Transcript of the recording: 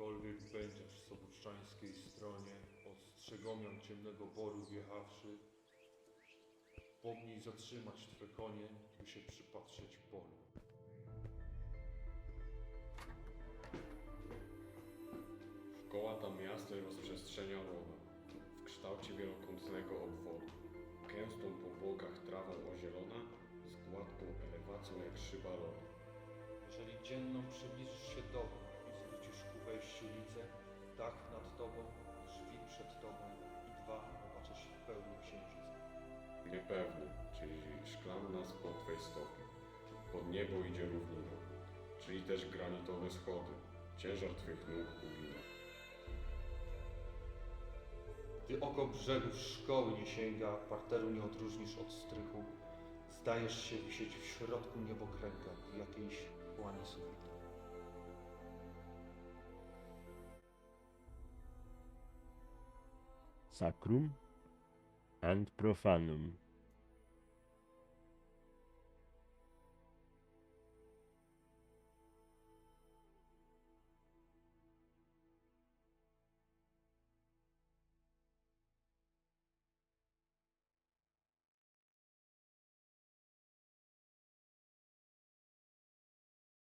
Gdziekolwiek będziesz z obuszczańskiej stronie, ostrzegomian ciemnego boru wjechawszy, pomnij zatrzymać Twe konie, by się przypatrzeć polu. Koła tam miasta i rozprzestrzenia rowa, w kształcie wielokątnego obwodu. Gęstą po bokach trawą ozielona, z gładką elewacją jak szyba lodu. Jeżeli dzienną przybliżysz się dobą ulicę, dach nad tobą, drzwi przed tobą i dwa zobaczysz w pełni księżyca. Niepewny, czyli szklanna spod Twej stopy. Pod niebo idzie równina, czyli też granitowe schody. Ciężar Twych nóg ugina. Gdy oko brzegów szkoły nie sięga, parteru nie odróżnisz od strychu, zdajesz się wisieć w środku niebokręga w jakiejś łani sufitu. Sacrum and Profanum.